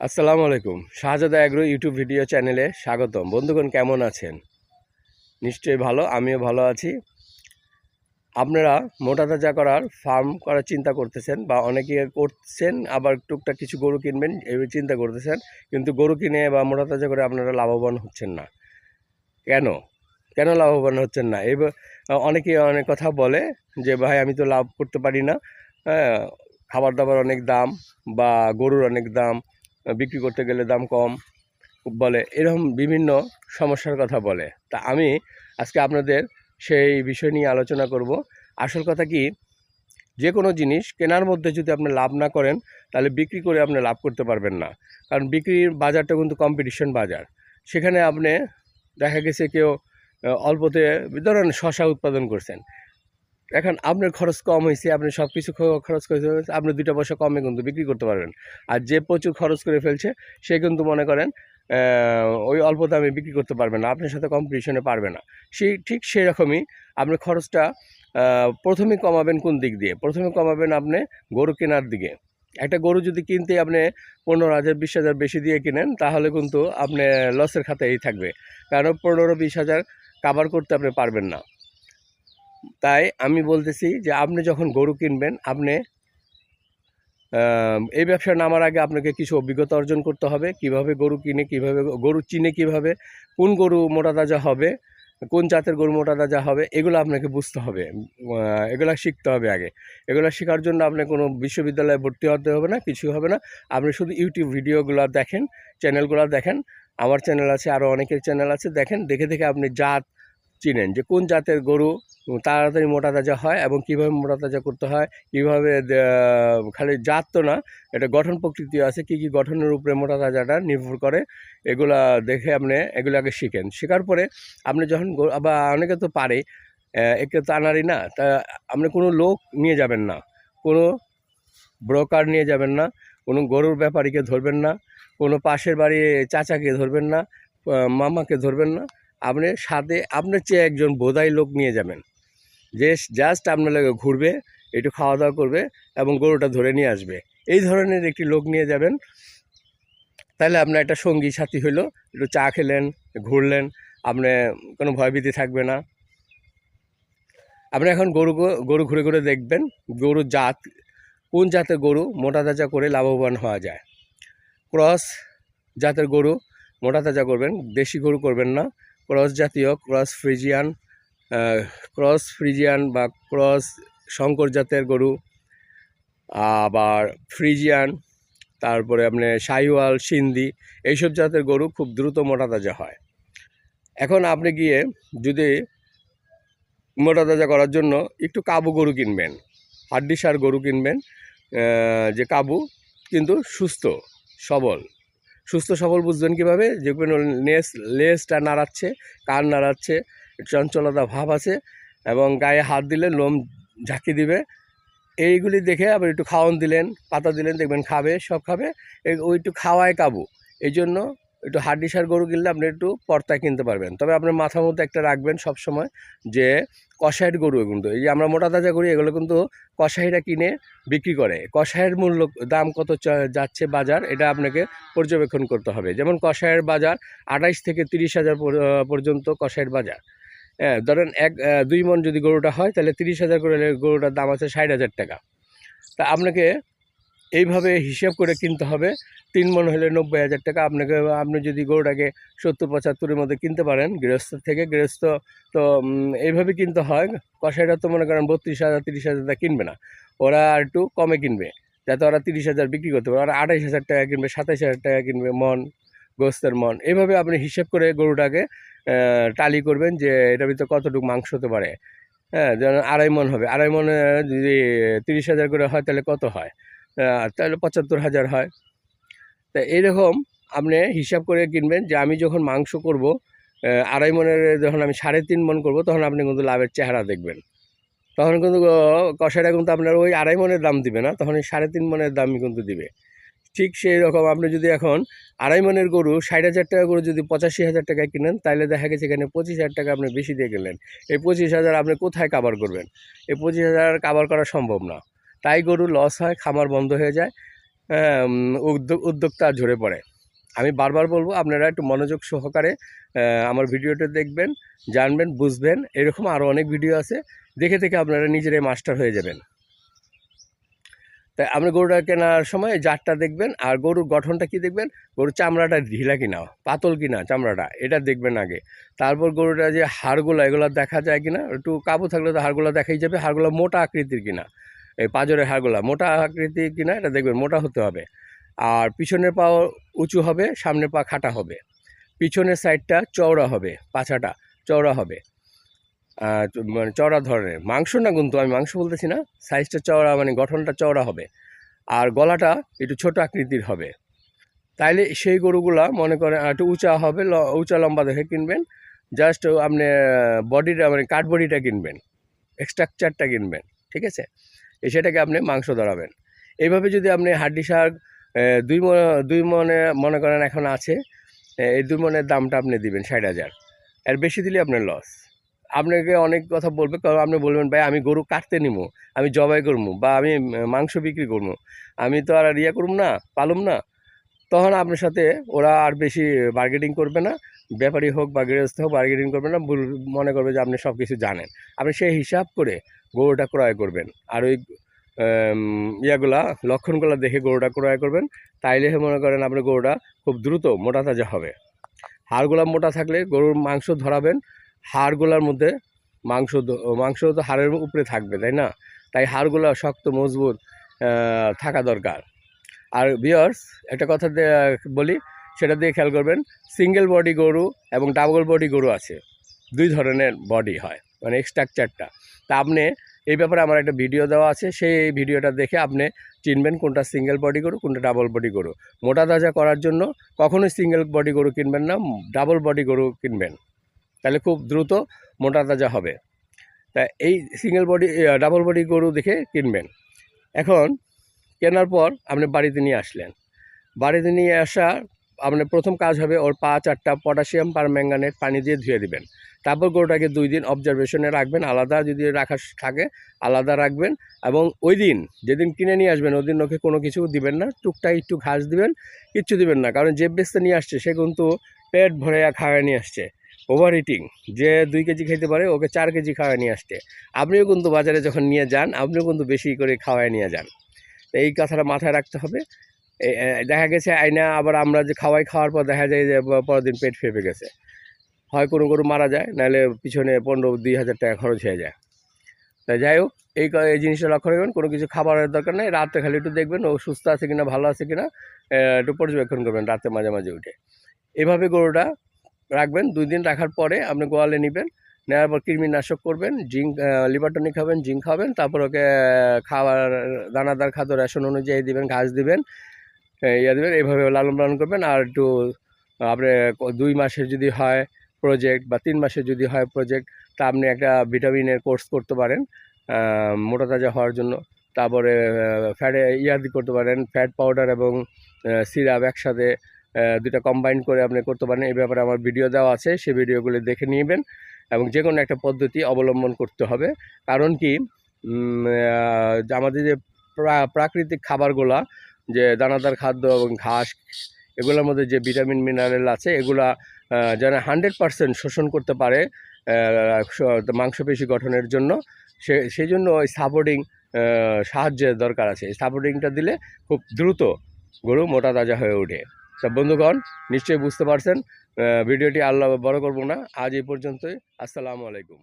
আসসালামু আলাইকুম। শাহজাদা agro YouTube video চ্যানেলে স্বাগতম। বন্ধুগণ, কেমন আছেন? নিশ্চয়ই ভালো, আমিও ভালো আছি। আপনারা মোটা তাজা করার ফার্ম করার চিন্তা করতেছেন বা অনেকে করছেন, আবার টুকটাক কিছু গরু কিনবেন, এই চিন্তা করতেছেন, কিন্তু গরু কিনে বা মোটা তাজা করে আপনারা লাভবান হচ্ছেন না। কেন? কেন লাভবান হচ্ছেন না? এই অনেকে অনেক কথা বলে যে, ভাই, আমি তো লাভ করতে পারি না। হ্যাঁ খাবার দাবার অনেক দাম বা গরুর অনেক দাম বিক্রি করতে গেলে দাম কম বলে, এরকম বিভিন্ন সমস্যার কথা বলে। তা আমি আজকে আপনাদের সেই বিষয় নিয়ে আলোচনা করব। আসল কথা কি, যে কোনো জিনিস কেনার মধ্যে যদি আপনি লাভ না করেন, তাহলে বিক্রি করে আপনি লাভ করতে পারবেন না। কারণ বিক্রির বাজারটা কিন্তু কম্পিটিশন বাজার। সেখানে আপনি, দেখা গেছে কেউ অল্পতে, ধরেন শশা উৎপাদন করছেন। এখন আপনার খরচ কম হয়েছে আপনি সব কিছু খরচ করে আপনি দুইটা পয়সা কমে কিন্তু বিক্রি করতে পারবেন। আর যে প্রচুর খরচ করে ফেলছে, সে কিন্তু মনে করেন ওই অল্প দামে বিক্রি করতে পারবে না, আপনার সাথে কম্পিটিশনে পারবে না। সেই ঠিক সেই রকমই আপনি খরচটা প্রথমে কমাবেন কোন দিক দিয়ে? প্রথমে কমাবেন আপনি গরু কেনার দিকে। একটা গরু যদি কিনতে আপনি পনেরো হাজার, বিশ হাজার বেশি দিয়ে কিনেন, তাহলে কিন্তু আপনি লসের খাতায় থাকবে। কারণ পনেরো, বিশ হাজার কাভার করতে আপনি পারবেন না। তাই আমি বলতেছি যে আপনি যখন গরু কিনবেন, আপনি এই ব্যবসা নামার আগে আপনাকে কিছু অভিজ্ঞতা অর্জন করতে হবে। কীভাবে গরু কিনে, কীভাবে গরু চিনে কীভাবে, কোন গরু মোটা তাজা হবে, কোন জাতের গরু মোটা তাজা হবে, এগুলো আপনাকে বুঝতে হবে। এগুলো শিখতে হবে আগে। এগুলো শেখার জন্য আপনি কোনো বিশ্ববিদ্যালয়ে ভর্তি হতে হবে না, কিছু হবে না। আপনি শুধু ইউটিউব ভিডিওগুলো দেখেন, চ্যানেলগুলো দেখেন। আমার চ্যানেল আছে আরও অনেকের চ্যানেল আছে, দেখেন। দেখে দেখে আপনি জাত চিনেন যে কোন জাতের গরু তাড়াতাড়ি মোটা তাজা হয় এবং কীভাবে মোটা তাজা করতে হয়, কীভাবে খালি জাত তো না, এটা গঠন প্রকৃতি আছে, কী কী গঠনের উপরে মোটা তাজাটা নির্ভর করে, এগুলা দেখে আপনি এগুলো আগে শিখেন। শেখার পরে আপনি যখন আবার অনেকে তো পারে একে তো আনারই না, তা আপনি কোনো লোক নিয়ে যাবেন না, কোনো ব্রোকার নিয়ে যাবেন না, কোনো গরুর ব্যাপারীকে ধরবেন না, কোনো পাশের বাড়ি চাচাকে ধরবেন না মামাকে ধরবেন না, আপনি সাথে আপনার চেয়ে একজন বোধাই লোক নিয়ে যাবেন। যে জাস্ট আপনার ঘুরবে, একটু খাওয়া দাওয়া করবে এবং গরুটা ধরে নিয়ে আসবে। এই ধরনের একটি লোক নিয়ে যাবেন। তাহলে আপনার একটা সঙ্গী সাথী হইল, একটু চা খেলেন, ঘুরলেন, আপনি কোনো ভয়ভীতি থাকবে না। আপনি এখন গরু গরু ঘুরে ঘুরে দেখবেন, গরুর জাত, কোন জাতের গরু মোটা তাজা করে লাভবান হওয়া যায়। ক্রস জাতের গরু মোটা তাজা করবেন, দেশি গরু করবেন না। ক্রস জাতীয়, ক্রস ফ্রিজিয়ান ক্রস ফ্রিজিয়ান বা ক্রস শঙ্কর জাতের গরু, আবার ফ্রিজিয়ান, তারপরে আপনি শাহিওয়াল সিন্ধি, এইসব জাতের গরু খুব দ্রুত মোটা তাজা হয়। এখন আপনি গিয়ে যদি মোটা তাজা করার জন্য একটু কাবু গরু কিনবেন হাড্ডি সার গরু কিনবেন যে কাবু কিন্তু সুস্থ, সবল। সুস্থ, সবল বুঝবেন কীভাবে? যে কোনো নেস লেজটা নাড়াচ্ছে, কান নাড়াচ্ছে চঞ্চলতা ভাব আছে এবং গায়ে হাত দিলে লোম ঝাঁকি দিবে। এইগুলি দেখে আবার একটু খাওয়ান দিলেন, পাতা দিলেন, দেখবেন খাবে, সব খাবে। ওই একটু খাওয়ায় কাবু। এই জন্য একটু হাড্ডি সার গরু কিনলে আপনি একটু পর্তায় কিনতে পারবেন। তবে আপনার মাথার মধ্যে একটা রাখবেন সব সময় যে কষাইয়ের গরু কিন্তু এই যে আমরা মোটা তাজা করি এগুলো কিন্তু কষাইরা কিনে বিক্রি করে। কষাইয়ের মূল্য, দাম কত যাচ্ছে বাজার, এটা আপনাকে পর্যবেক্ষণ করতে হবে। যেমন কষাইয়ের বাজার আঠাইশ থেকে তিরিশ হাজার পর- পর্যন্ত কষাইয়ের বাজার। ধরেন এক দুই মন যদি গরুটা হয়, তাহলে তিরিশ হাজার করে গরুটার দাম আছে ষাট হাজার টাকা। তা আপনাকে এইভাবে হিসাব করে কিনতে হবে। তিন মন হলে নব্বই হাজার টাকা। আপনাকে, আপনি যদি গরুটাকে সত্তর, পঁচাত্তরের মধ্যে কিনতে পারেন, গৃহস্থ থেকে, গৃহস্থ তো এইভাবে কিনতে হয়। কষাইটা তো মনে করেন বত্রিশ হাজার, তিরিশ হাজার কিনবে না। ওরা আর একটু কমে কিনবে, যাতে ওরা তিরিশ হাজার বিক্রি করতে পারে। ওরা আঠাইশ হাজার টাকা কিনবে, সাতাইশ হাজার টাকা কিনবে মন, গোস্তের মন। এইভাবে আপনি হিসেব করে গরুটাকে টালি করবেন যে এটার ভিতরে কতটুকু মাংস হতে পারে। হ্যাঁ যেমন আড়াই মন হবে। আড়াই মনে যদি তিরিশ হাজার করে হয়, তাহলে কত হয়? তাহলে পঁচাত্তর হাজার হয়। তা এরকম আপনি হিসাব করে কিনবেন যে আমি যখন মাংস করব আড়াই মনের যখন আমি সাড়ে তিন মন করব, তখন আপনি কিন্তু লাভের চেহারা দেখবেন। তখন কিন্তু কষাইটা কিন্তু আপনার ওই আড়াই মনের দাম দিবে না, তখন সাড়ে তিন মনের দামই কিন্তু দিবে। ঠিক সেই রকম আপনি যদি এখন আড়াই মনের গরু, ষাট হাজার টাকা গরু যদি পঁচাশি হাজার টাকায় কিনেন তাহলে দেখা গেছে এখানে পঁচিশ হাজার টাকা আপনি বেশি দিয়ে গেলেন। এই পঁচিশ হাজার আপনি কোথায় কাবার করবেন? এই পঁচিশ হাজার কাবার করা সম্ভব না। তাই গরু লস হয়, খামার বন্ধ হয়ে যায় উদ্যোক্তা ঝরে পড়ে। আমি বারবার বলব, আপনারা একটু মনোযোগ সহকারে আমার ভিডিওটা দেখবেন, জানবেন, বুঝবেন। এরকম আরও অনেক ভিডিও আছে। দেখে দেখে আপনারা নিজেরাই মাস্টার হয়ে যাবেন। তাই আপনি গরুটা কেনার সময় জাতটা দেখবেন আর গরুর গঠনটা কি দেখবেন? গরুর চামড়াটা ঢিলা কিনা, পাতল কিনা চামড়াটা, এটা দেখবেন আগে। তারপর গরুটা যে হাড়গুলো, এগুলো দেখা যায় কিনা? একটু কাবু থাকলে তো হাড়গুলো দেখাই যাবে, হাড়গুলো মোটা আকৃতির কিনা। এই পাজরের হাড়গুলো মোটা আকৃতির কিনা, এটা দেখবেন মোটা হতে হবে। আর পিছনের পা উঁচু হবে, সামনের পা খাটা হবে। পিছনের সাইডটা চওড়া হবে, পাছাটা চওড়া হবে। মানে চওড়া ধরনের। মাংস না কিন্তু আমি মাংস বলতেছি না সাইজটা চওড়া মানে গঠনটা চওড়া হবে। আর গলাটা একটু ছোট আকৃতির হবে। তাইলে সেই গরুগুলা মনে করেন একটু উঁচা হবে উঁচা লম্বা দেখে কিনবেন। জাস্ট আপনি বডিটা মানে কাঠ বডিটা কিনবেন। স্ট্রাকচারটা কিনবেন, ঠিক আছে? সেটাকে আপনি মাংস ধরাবেন। এইভাবে যদি আপনি হাড্ডি শাক দুই মনে দুই মনে মনে করেন এখন আছে এই দুই মনের দামটা আপনি দিবেন ষাট হাজার। এর বেশি দিলে আপনার লস আপনাকে অনেক কথা বলবে, কারণ আপনি বলবেন, ভাই, আমি গরু কাটতে নিবো আমি জবাই করব বা আমি মাংস বিক্রি করব আমি তো আর ইয়ে করব না, পালুম না। তখন আপনার সাথে ওরা আর বেশি বার্গেটিং করবে না, ব্যাপারী হোক বা গৃহস্থ হোক বার্গেটিং করবে না মনে করবে যে আপনি সব কিছু জানেন। আপনি সেই হিসাব করে গরুটা ক্রয় করবেন। আর ওই ইয়াগুলা, লক্ষণগুলো দেখে গরুটা ক্রয় করবেন, তাইলে মনে করেন আপনার গরুটা খুব দ্রুত মোটা তাজা হবে। হাড়গুলা মোটা থাকলে গরুর মাংস ধরাবেন হাড়গুলার মধ্যে মাংস মাংস তো হাড়ের উপরে থাকবে, তাই না? তাই হাড়গুলা শক্ত, মজবুত থাকা দরকার। আর বিয়ার্স একটা কথা বলি, সেটা দিয়ে খেয়াল করবেন সিঙ্গেল বডি গরু এবং ডাবল বডি গরু আছে। দুই ধরনের বডি হয় মানে স্ট্রাকচারটা তা আপনি এই ব্যাপারে আমার একটা ভিডিও দেওয়া আছে, সেই ভিডিওটা দেখে আপনি চিনবেন কোনটা সিঙ্গেল বডি গরু, কোনটা ডাবল বডি গরু। মোটা তাজা করার জন্য কখনোই সিঙ্গেল বডি গরু কিনবেন না ডাবল বডি গরু কিনবেন। তাহলে খুব দ্রুত মোটা তাজা হবে। তা এই সিঙ্গেল বডি ডাবল বডি গরু দেখে কিনবেন। এখন কেনার পর আপনি বাড়িতে নিয়ে আসলেন। বাড়িতে নিয়ে আসা আপনার প্রথম কাজ হবে ওর পা চারটা পটাশিয়াম পার ম্যাঙ্গানেট পানি দিয়ে ধুয়ে দিবেন। তারপর গরুটাকে দুই দিন অবজারভেশনে রাখবেন, আলাদা যদি রাখা থাকে, আলাদা রাখবেন এবং ওই দিন, যেদিন কিনে নিয়ে আসবেন, ওই দিন ওকে কোনো কিছু দিবেন না, টুকটাক একটু ঘাস দিবেন, কিচ্ছু দিবেন না। কারণ যে বেচতে নিয়ে আসছে, সে কিন্তু পেট ভরে খাওয়া নিয়ে আসছে। ওভার ইটিং যে দুই কেজি খেতে পারে, ওকে চার কেজি খাওয়া নিয়ে আসছে আপনিও কিন্তু বাজারে যখন নিয়ে যান, আপনিও কিন্তু বেশি করে খাওয়ায় নিয়ে যান। এই কথাটা মাথায় রাখতে হবে। দেখা গেছে আইনা আবার আমরা যে খাওয়াই খাওয়ার পর দেখা যায় যে পরের দিন পেট ফেপে গেছে। হয় কোনো গরু মারা যায়, নাহলে পিছনে পনেরো, দুই হাজার টাকা খরচ হয়ে যায়। তাই যাই হোক, এই এই জিনিসটা লক্ষ্য রাখবেন, কোনো কিছু খাবারের দরকার নেই রাত্রে খালি একটু দেখবেন, ও সুস্থ আছে কিনা, ভালো আছে কিনা একটু পর্যবেক্ষণ করবেন, রাতে মাঝে মাঝে উঠে। এভাবে গরুটা রাখবেন, দুই দিন রাখার পরে আপনি গোয়ালে নেবেন, নেওয়ার পর কৃমিনাশক করবেন, জিঙ্ক লিভারটনিক খাবেন, জিঙ্ক খাবেন, তারপর ওকে খাবার দানাদার খাদ্য রেশন অনুযায়ী দিবেন, ঘাস দিবেন ইয়ে দেবেন এইভাবে লালন পালন করবেন, আর একটু, আপনি, দুই মাসের যদি হয় প্রজেক্ট বা তিন মাসের যদি হয় প্রজেক্ট তা আপনি একটা ভিটামিনের কোর্স করতে পারেন মোটা তাজা হওয়ার জন্য, তারপরে ফ্যাটে ইয়াদি করতে পারেন ফ্যাট পাউডার এবং সিরাপ একসাথে দুটা কম্বাইন করে আপনি করতে পারেন। এই ব্যাপারে আমার ভিডিও দেওয়া আছে, সেই ভিডিওগুলো দেখে নেবেন এবং যে কোনো একটা পদ্ধতি অবলম্বন করতে হবে। কারণ কি আমাদের যে প্রাকৃতিক খাবারগুলা, যে দানাদার খাদ্য এবং ঘাস, এগুলোর মধ্যে যে ভিটামিন মিনারেল আছে, এগুলা যেন হান্ড্রেড পারসেন্ট শোষণ করতে পারে মাংসপেশি গঠনের জন্য, সে সেই জন্য ওই সাপোর্টিং সাহায্যের দরকার আছে। সাপোর্টিংটা দিলে খুব দ্রুত গরু মোটা তাজা হয়ে ওঠে। তা বন্ধুগণ, নিশ্চয়ই বুঝতে পারছেন ভিডিওটি আল্লাহ বড় করব না। আজ এই পর্যন্তই। আসসালামু আলাইকুম।